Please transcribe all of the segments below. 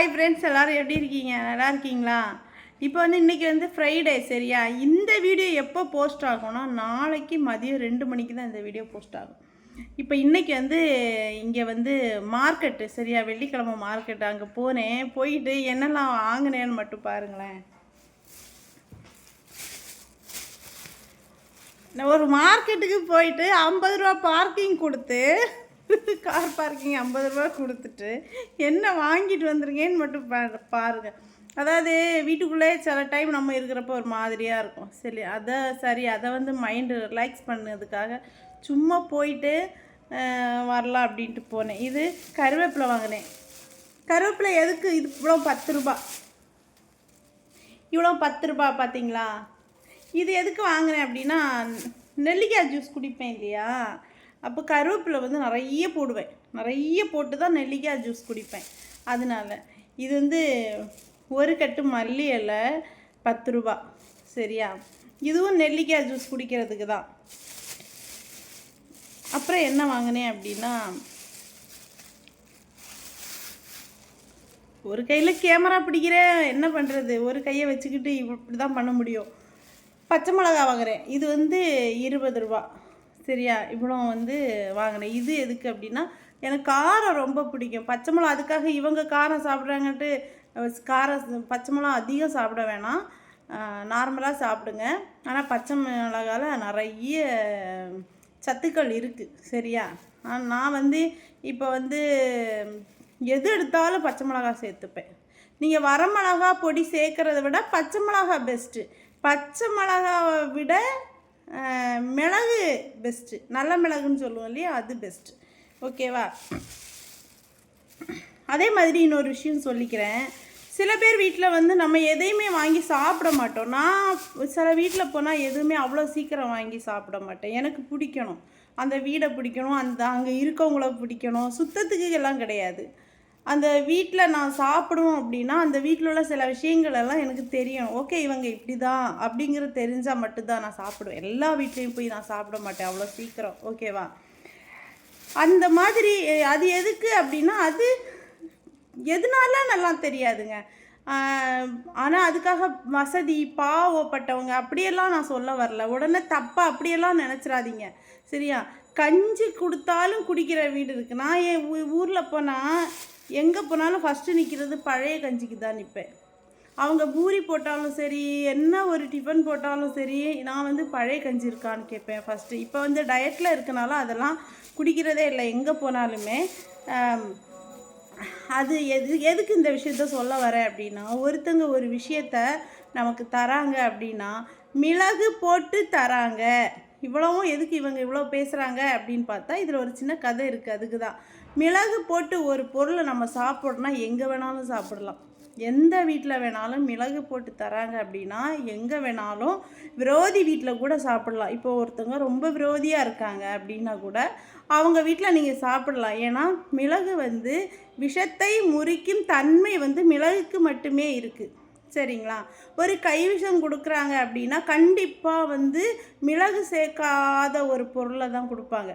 Hi friends எல்லோரும் எப்படி இருக்கீங்க? நல்லா இருக்கீங்களா? இப்போ வந்து இன்றைக்கி வந்து ஃப்ரைடே சரியா? இந்த வீடியோ எப்போ போஸ்ட் ஆகும்னா நாளைக்கு மதியம் ரெண்டு மணிக்கு தான் இந்த வீடியோ போஸ்ட் ஆகும். இப்போ இன்றைக்கி வந்து இங்கே வந்து மார்க்கெட்டு சரியா? வெள்ளிக்கிழமை மார்க்கெட்டு அங்கே போனேன். போயிட்டு என்னெல்லாம் வாங்கினேன்னு மட்டும் பாருங்களேன். நான் ஒரு மார்க்கெட்டுக்கு போயிட்டு ஐம்பது ரூபா பார்க்கிங் கொடுத்து கார் பார்க்கிங் ஐம்பது ரூபா கொடுத்துட்டு என்ன வாங்கிட்டு வந்திருக்கேன்னு மட்டும் பா பாருங்கள் அதாவது வீட்டுக்குள்ளே சில டைம் நம்ம இருக்கிறப்ப ஒரு மாதிரியாக இருக்கும். சரி அதை சரி அதை வந்து மைண்டு ரிலாக்ஸ் பண்ணதுக்காக சும்மா போயிட்டு வரலாம் அப்படின்ட்டு போனேன். இது கருவேப்பிலை வாங்கினேன். கருவேப்பிலை எதுக்கு? இது இவ்வளோ பத்து ரூபா. இவ்வளோ பத்து ரூபா பார்த்தீங்களா இது எதுக்கு வாங்கினேன் அப்படின்னா நெல்லிக்காய் ஜூஸ் குடிப்பேன் இல்லையா? அப்போ கருவேப்பிலை வந்து நிறைய போடுவேன். நிறைய போட்டு தான் நெல்லிக்காய் ஜூஸ் குடிப்பேன். அதனால இது வந்து ஒரு கட்டு மல்லி இலை பத்து ரூபா. சரியா? இதுவும் நெல்லிக்காய் ஜூஸ் குடிக்கிறதுக்கு தான். அப்புறம் என்ன வாங்கினேன் அப்படின்னா ஒரு கையில் கேமரா பிடிக்கிறேன் என்ன பண்ணுறது ஒரு கையை வச்சுக்கிட்டு இப்படி தான் பண்ண முடியும். பச்சை மிளகா வாங்குகிறேன் இது வந்து இருபது ரூபா. சரியா இவ்வளோ வந்து வாங்கினேன். இது எதுக்கு அப்படின்னா எனக்கு காரம் ரொம்ப பிடிக்கும். பச்சை மிளகா அதுக்காக இவங்க காரம் சாப்பிட்றாங்கன்ட்டு காரம் பச்சை மிளகா அதிகம் சாப்பிட வேணாம். நார்மலாக சாப்பிடுங்க. ஆனால் பச்சை மிளகாவில் நிறைய சத்துக்கள் இருக்குது சரியா? நான் வந்து இப்போ வந்து எது எடுத்தாலும் பச்சை மிளகா சேர்த்துப்பேன். நீங்கள் வரமிளகா பொடி சேர்க்குறத விட பச்சை மிளகா பெஸ்ட்டு பச்சை மிளகாவை விட மிளகு பெஸ்ட்டு நல்ல மிளகுன்னு சொல்லுவோம் இல்லையா? அது பெஸ்ட்டு ஓகேவா அதே மாதிரி இன்னொரு விஷயம் சொல்லிக்கிறேன். சில பேர் வீட்டில் வந்து நம்ம எதையுமே வாங்கி சாப்பிட மாட்டோம். நான் சில வீட்டில் போனால் எதுவுமே அவ்வளோ சீக்கிரம் வாங்கி சாப்பிட மாட்டேன். எனக்கு பிடிக்கணும். அந்த வீடை பிடிக்கணும். அந்த அங்கே இருக்கவங்கள பிடிக்கணும். சுத்தத்துக்கு எல்லாம் கிடையாது. அந்த வீட்டில் நான் சாப்பிடுவோம் அப்படின்னா அந்த வீட்டில் உள்ள சில விஷயங்கள் எல்லாம் எனக்கு தெரியும். ஓகே இவங்க இப்படி தான் அப்படிங்கிறது தெரிஞ்சால் மட்டும்தான் நான் சாப்பிடுவேன். எல்லா வீட்லேயும் போய் நான் சாப்பிட மாட்டேன் அவ்வளோ சீக்கிரம். ஓகேவா? அந்த மாதிரி அது எதுக்கு அப்படின்னா அது எதனால நல்லா தெரியாதுங்க. ஆனால் அதுக்காக வசதி பாவப்பட்டவங்க அப்படியெல்லாம் நான் சொல்ல வரல. உடனே தப்பாக அப்படியெல்லாம் நினச்சிடாதீங்க சரியா? கஞ்சி கொடுத்தாலும் குடிக்கிற வீடு இருக்குது நான் என் ஊரில் போனால் எங்கே போனாலும் ஃபஸ்ட்டு நிற்கிறது பழைய கஞ்சிக்கு தான் நிற்பேன் அவங்க பூரி போட்டாலும் சரி என்ன ஒரு டிஃபன் போட்டாலும் சரி நான் வந்து பழைய கஞ்சி இருக்கான்னு கேட்பேன் ஃபஸ்ட்டு இப்போ வந்து டயட்டில் இருக்கனால அதெல்லாம் குடிக்கிறதே இல்லை எங்கே போனாலுமே. அது எது எதுக்கு இந்த விஷயத்த சொல்ல வரேன் அப்படின்னா ஒருத்தங்க ஒரு விஷயத்த நமக்கு தராங்க அப்படின்னா மிளகு போட்டு தராங்க. இவ்வளவும் எதுக்கு இவங்க இவ்வளோ பேசுகிறாங்க அப்படின்னு பார்த்தா இதில் ஒரு சின்ன கதை இருக்குது அதுக்கு தான் மிளகு போட்டு ஒரு பொருளை நம்ம சாப்பிட்றோன்னா எங்கே வேணாலும் சாப்பிடலாம். எந்த வீட்டில் வேணாலும் மிளகு போட்டு தராங்க அப்படின்னா எங்கே வேணாலும் விரோதி வீட்டில் கூட சாப்பிடலாம். இப்போ ஒருத்தவங்க ரொம்ப விரோதியாக இருக்காங்க அப்படின்னா கூட அவங்க வீட்டில் நீங்கள் சாப்பிடலாம். ஏன்னா மிளகு வந்து விஷத்தை முறிக்கும் தன்மை வந்து மிளகுக்கு மட்டுமே இருக்குது சரிங்களா? ஒரு கைவிஷம் கொடுக்குறாங்க அப்படின்னா கண்டிப்பாக வந்து மிளகு சேர்க்காத ஒரு பொருளை தான் கொடுப்பாங்க.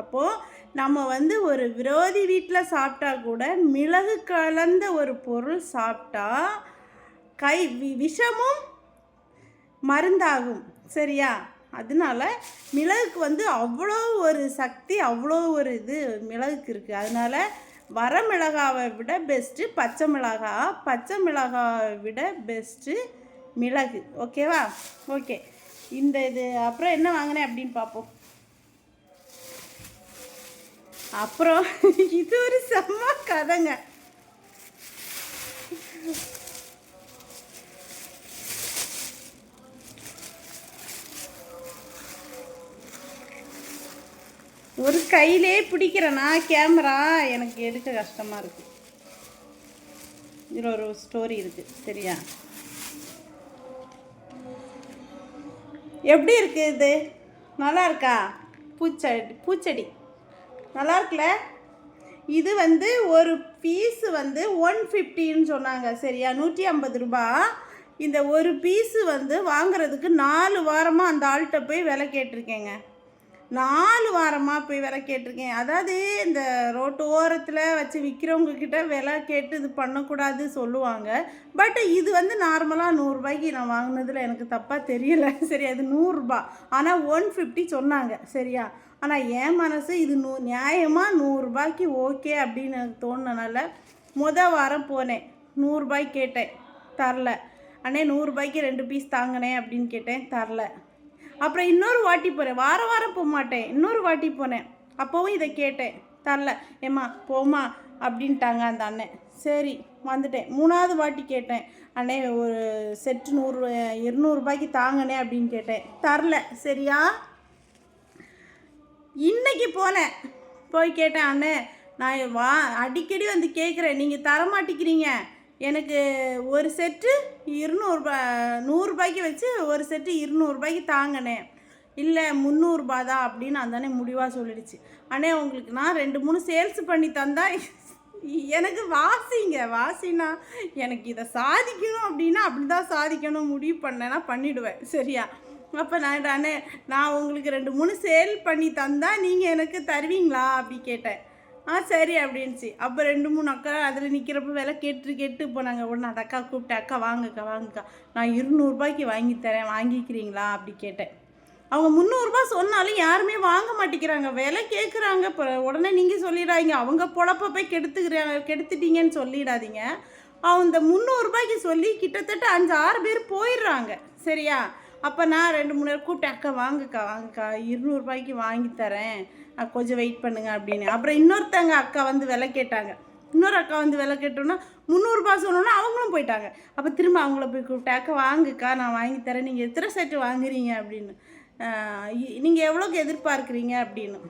அப்போது நம்ம வந்து ஒரு விரோதி வீட்டில் சாப்பிட்டா கூட மிளகு கலந்த ஒரு பொருள் சாப்பிட்டா கை வி- விஷமும் மருந்தாகும். சரியா? அதனால மிளகுக்கு வந்து அவ்வளோ ஒரு சக்தி அவ்வளோ ஒரு இது மிளகுக்கு இருக்குது அதனால வர மிளகாவை விட பெஸ்ட்டு பச்சை மிளகா பச்சை மிளகாவை விட பெஸ்ட்டு மிளகு. ஓகேவா ஓகே இந்த இது அப்புறம் என்ன வாங்கினேன் அப்படின்னு பார்ப்போம் அப்புறம் இது ஒரு செம்ம கதைங்க. ஒரு கையிலே பிடிக்கிறனா கேமரா எனக்கு எடுக்க கஷ்டமாக இருக்குது இதில் ஒரு ஸ்டோரி இருக்குது சரியா? எப்படி இருக்கு இது? நல்லா இருக்கா? பூச்செடி பூச்செடி. நல்லா இருக்குல்ல இது வந்து ஒரு பீஸு வந்து ஒன் ஃபிஃப்டின்னு சொன்னாங்க சரியா? நூற்றி ஐம்பது ரூபா. இந்த ஒரு பீஸு வந்து வாங்குறதுக்கு நாலு வாரமாக அந்த ஆள்கிட்ட போய் விலை கேட்டிருக்கேங்க. நாலு வாரமாக போய் விலை கேட்டிருக்கேன். அதாவது இந்த ரோட்டு ஓரத்தில் வச்சு விற்கிறவங்க கிட்ட விலை கேட்டு இது பண்ணக்கூடாது சொல்லுவாங்க. பட் இது வந்து நார்மலாக நூறுரூபாய்க்கு நான் வாங்கினதில் எனக்கு தப்பாக தெரியல. சரி அது நூறுரூபா ஆனால் ஒன் ஃபிஃப்டி சொன்னாங்க சரியா? ஆனால் என் மனசு இது நூ நியாயமாக நூறுரூபாய்க்கு ஓகே அப்படின்னு எனக்கு தோணுனனால மொதல் வாரம் போனேன். நூறுரூபாய் கேட்டேன். தரல. அண்ணே நூறுரூபாய்க்கு ரெண்டு பீஸ் தாங்கினேன் அப்படின்னு கேட்டேன். தரல. அப்புறம் இன்னொரு வாட்டி போகிறேன் வார வாரம் போக மாட்டேன். இன்னொரு வாட்டி போனேன். அப்போவும் இதை கேட்டேன். தரல. ஏம்மா போமா அப்படின்ட்டாங்க அந்த அண்ணன். சரி வந்துட்டேன். மூணாவது வாட்டி கேட்டேன். அண்ணே ஒரு செட்டு நூறு இருநூறுபாய்க்கு தாங்கண்ணே அப்படின்னு கேட்டேன். தரல. சரியா? இன்னைக்கு போனேன். போய் கேட்டேன் அண்ணே நான் வா அடிக்கடி வந்து கேட்குறேன் நீங்கள் தர மாட்டேங்கிறீங்க. எனக்கு ஒரு செட்டு இருநூறுபா நூறுரூபாய்க்கு வச்சு ஒரு செட்டு இருநூறுபாய்க்கு தாங்கண்ணே. இல்லை முந்நூறுபா தான் அப்படின்னு அந்தானே முடிவாக சொல்லிடுச்சு. அண்ணே உங்களுக்கு நான் ரெண்டு மூணு சேல்ஸ் பண்ணி தந்தா எனக்கு வாசிங்க. வாசினா எனக்கு இதை சாதிக்கணும் அப்படின்னா அப்படி தான் சாதிக்கணும். முடிவு பண்ணேன்னா பண்ணிவிடுவேன் சரியா? அப்போ நான் அண்ணே நான் உங்களுக்கு ரெண்டு மூணு சேல் பண்ணி தந்தால் நீங்கள் எனக்கு தருவீங்களா? அப்படி கேட்டேன். ஆ சரி அப்படின்ச்சு அப்போ ரெண்டு மூணு அக்கா அதில் நிற்கிறப்ப விலை கேட்டு கேட்டு போனாங்க உடனே அந்த அக்கா கூப்பிட்டேன் அக்கா வாங்கக்கா வாங்கக்கா நான் இருநூறுபாய்க்கு வாங்கி தரேன் வாங்கிக்கிறீங்களா? அப்படி கேட்டேன். அவங்க முந்நூறுரூபா சொன்னாலும் யாருமே வாங்க மாட்டேங்கிறாங்க. விலை கேட்குறாங்க இப்போ உடனே நீங்கள் சொல்லிடாதீங்க. அவங்க பொழப்ப போய் கெடுத்துக்கிறாங்க கெடுத்துட்டீங்கன்னு சொல்லிடாதீங்க. அந்த முந்நூறுரூபாய்க்கு சொல்லி கிட்டத்தட்ட அஞ்சு ஆறு பேர் போயிடுறாங்க. சரியா? அப்போ நான் ரெண்டு மூணு நேரம் கூப்பிட்டேன் அக்கா வாங்கக்கா வாங்கக்கா இருநூறுபாய்க்கு வாங்கி தரேன். கொஞ்சம் வெயிட் பண்ணுங்க அப்படின்னு. அப்புறம் இன்னொருத்தங்க அக்கா வந்து விலை கேட்டாங்க. இன்னொரு அக்கா வந்து விலை கேட்டோன்னா முந்நூறுபா சொன்னோன்னா அவங்களும் போயிட்டாங்க. அப்போ திரும்ப அவங்கள போய் கூப்பிட்டேன் அக்கா வாங்குக்கா நான் வாங்கி தரேன். நீங்கள் எத்தனை செட்டு வாங்குறீங்க? அப்படின்னு. நீங்கள் எவ்வளோக்கு எதிர்பார்க்குறீங்க? அப்படின்னு.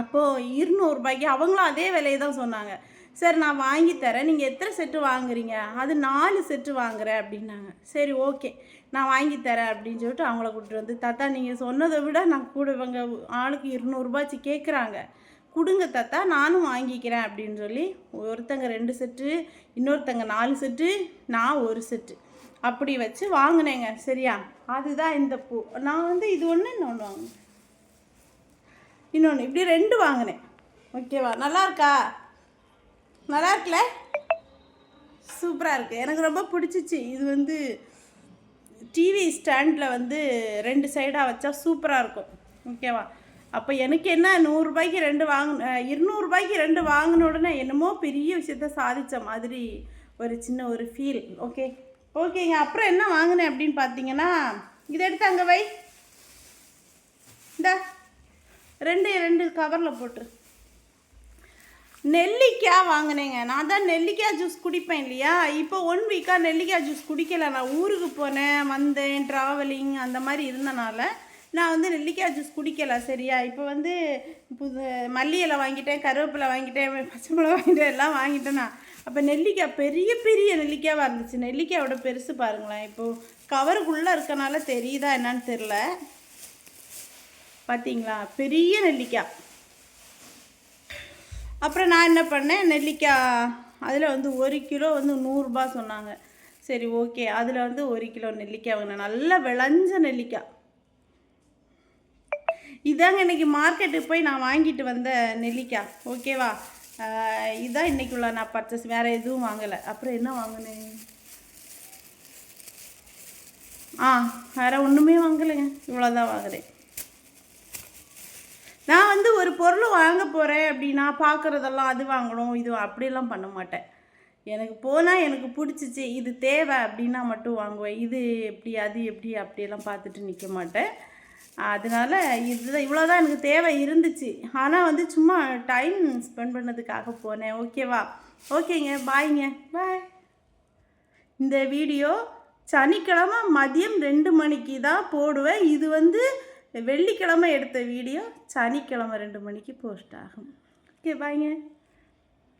அப்போது இருநூறுபாய்க்கு அவங்களும் அதே விலையை தான் சொன்னாங்க. சரி நான் வாங்கி தரேன். நீங்கள் எத்தனை செட்டு வாங்குறீங்க? அது நாலு செட்டு வாங்குறேன் அப்படின்னாங்க. சரி ஓகே. நான் வாங்கி தரேன் அப்படின்னு சொல்லிட்டு அவங்கள கூப்பிட்டு வந்து தாத்தா நீங்கள் சொன்னதை விட நான் கூட இவங்க ஆளுக்கு இருநூறுபாச்சு கேட்குறாங்க கொடுங்க தாத்தா நானும் வாங்கிக்கிறேன் அப்படின்னு சொல்லி ஒருத்தங்க ரெண்டு செட்டு இன்னொருத்தங்க நாலு செட்டு நான் ஒரு செட்டு. அப்படி வச்சு வாங்கினேங்க. சரியா? அதுதான் இந்த பூ. நான் வந்து இது ஒன்று இன்னொன்று வாங்கினேன். இன்னொன்று இப்படி ரெண்டு வாங்கினேன். ஓகேவா? நல்லா இருக்கா? நல்லா இருக்குல்ல? சூப்பராக இருக்குது எனக்கு ரொம்ப பிடிச்சிச்சு. இது வந்து டிவி ஸ்டாண்டில் வந்து ரெண்டு சைடாக வச்சா சூப்பராக இருக்கும். ஓகேவா? அப்போ எனக்கு என்ன நூறுரூபாய்க்கு ரெண்டு வாங்கின இருநூறுபாய்க்கு ரெண்டு வாங்கின உடனே என்னமோ பெரிய விஷயத்த சாதித்த மாதிரி ஒரு சின்ன ஒரு ஃபீல் ஓகே? ஓகேங்க. அப்புறம் என்ன வாங்கினேன் அப்படின்னு பார்த்தீங்கன்னா இதை எடுத்து அங்கே வை. இந்த ரெண்டு ரெண்டு கவரில் போட்டுரு. நெல்லிக்காய் வாங்கினேங்க. நான் தான் நெல்லிக்காய் ஜூஸ் குடிப்பேன் இல்லையா? இப்போ ஒன் வீக்காக நெல்லிக்காய் ஜூஸ் குடிக்கல. நான் ஊருக்கு போனேன் வந்தேன் ட்ராவலிங் அந்த மாதிரி இருந்தனால நான் வந்து நெல்லிக்காய் ஜூஸ் குடிக்கல சரியா? இப்போ வந்து புது மல்லி இலை வாங்கிட்டேன் கருவேப்பிலை வாங்கிட்டேன் பச்சை மிளகா வாங்கிட்டேன் எல்லாம் வாங்கிட்டேன் நான். அப்போ நெல்லிக்காய் பெரிய பெரிய நெல்லிக்காயாக இருந்துச்சு? நெல்லிக்காயோட பெருசு பாருங்களேன். இப்போது கவருக்குள்ளே இருக்கனால தெரியுதா என்னன்னு தெரில பார்த்தீங்களா பெரிய நெல்லிக்காய் அப்புறம் நான் என்ன பண்ணேன் நெல்லிக்காய் அதில் வந்து ஒரு கிலோ வந்து நூறுரூபா சொன்னாங்க. சரி ஓகே. அதில் வந்து ஒரு கிலோ நெல்லிக்காய் வாங்கினேன். நல்லா விளைஞ்ச நெல்லிக்காய் இதாங்க இன்னைக்கு மார்க்கெட்டுக்கு போய் நான் வாங்கிட்டு வந்த நெல்லிக்காய் ஓகேவா ஆஹ் இதான் உள்ள நான் பர்ச்சேஸ் வேறு எதுவும் வாங்கலை. அப்புறம் என்ன வாங்கினேன்? ஆ வேறு ஒன்றுமே வாங்கலைங்க. இவ்வளோதான் வாங்குறேன். நான் வந்து ஒரு பொருள் வாங்க போகிறேன் அப்படின்னா பார்க்குறதெல்லாம் அது வாங்கணும் இது அப்படிலாம் பண்ண மாட்டேன். எனக்கு போனால் எனக்கு பிடிச்சிச்சு இது தேவை அப்படின்னா மட்டும் வாங்குவேன். இது எப்படி அது எப்படி அப்படியெல்லாம் பார்த்துட்டு நிற்க மாட்டேன். அதனால இதுதான் இவ்வளோதான் எனக்கு தேவை இருந்துச்சு. ஆனால் வந்து சும்மா டைம் ஸ்பெண்ட் பண்ணதுக்காக போனேன். ஓகேவா ஓகேங்க பாய்ங்க பாய் இந்த வீடியோ சனிக்கிழமை மதியம் ரெண்டு மணிக்கு தான் போடுவேன். இது வந்து வெள்ளிக்கிழமை எடுத்த வீடியோ சனிக்கிழமை ரெண்டு மணிக்கு போஸ்ட் ஆகும். ஓகே பாய்ங்க.